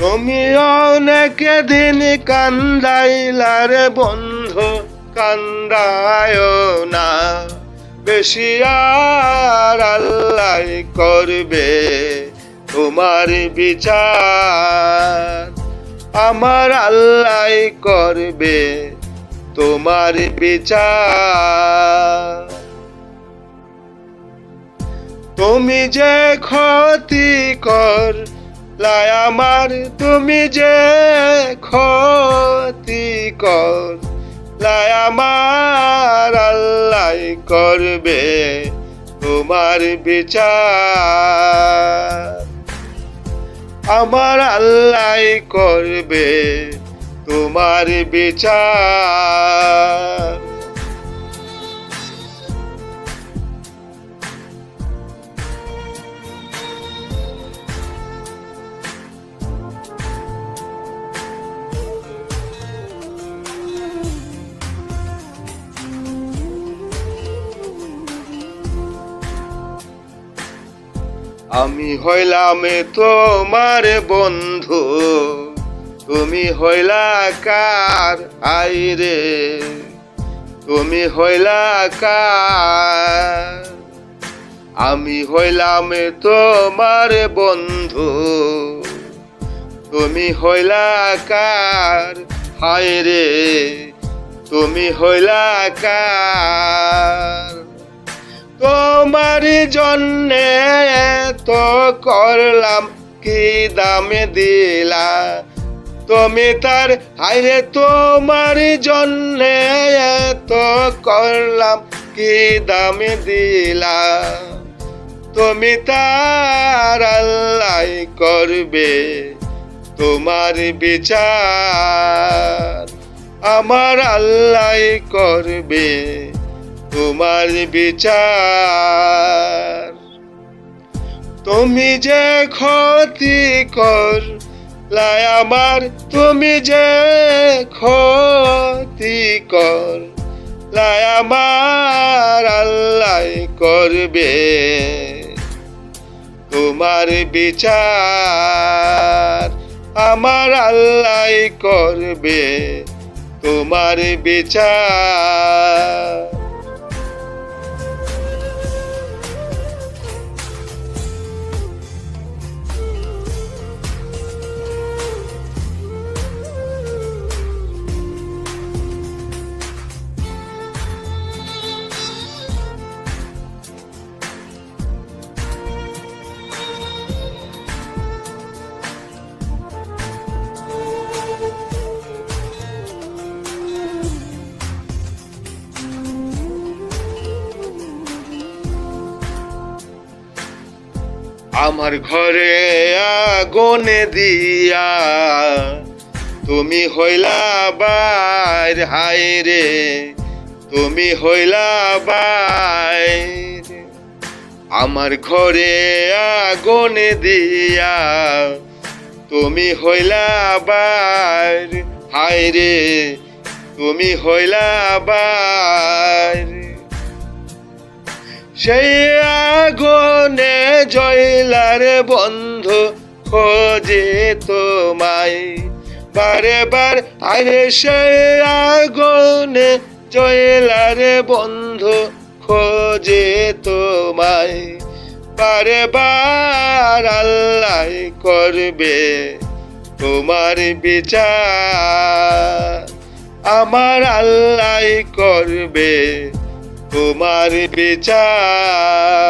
তুমি অনেক দিন কান্দাইলার বন্ধু কান্দায় না। বেশি আর আল্লাহ করবে তোমার বিচার। আমার আল্লাহ করবে তোমার বিচার। তুমি যে ক্ষতি কর লাই আমার, তুমি যে ক্ষতি কর লাই আমার, আল্লাহ করবে তোমার বিচার। আমার আল্লাহ করবে তোমার বিচার। আমি হইলাম তোমার বন্ধু। তুমি হইলা কার? আইরে তুমি হইলা কার? আমি হইলাম তোমার বন্ধু। তুমি হইলা কার? হায় রে। তুমি হইলা কার? তোমার জন্যে তো করলাম, কি দামে দিলা? তুমি তার হাইরে তোমার জন্যে তো করলাম, কি দামে দিলা? তুমি তার আল্লাহ করবে তোমার বিচার, আমার আল্লাহ করবে তোমার বিচার। তুমি যে ক্ষতি কর লাই আমার তুমি যে ক্ষতি কর লাই আমার আল্লাহ করবে। তোমার বিচার আমার আল্লাহ করবে। তোমার বিচার আমার ঘরে আগুনে দিয়া। তুমি হইলা বাইর, হায় রে। তুমি হইলা বাইর। আমার ঘরে আগুনে দিয়া। তুমি হইলা বাইর, হায় রে। তুমি হইলা বাইর। সেই আগুনে জয়লার বন্ধু খোঁজে তোমায়। বারে বার আরে সেই আগুনে জয়লার বন্ধু খোঁজে তোমায়। বারে বার আল্লাহ করবে তোমার বিচার। আমার আল্লাহ করবে তোমার বিচার।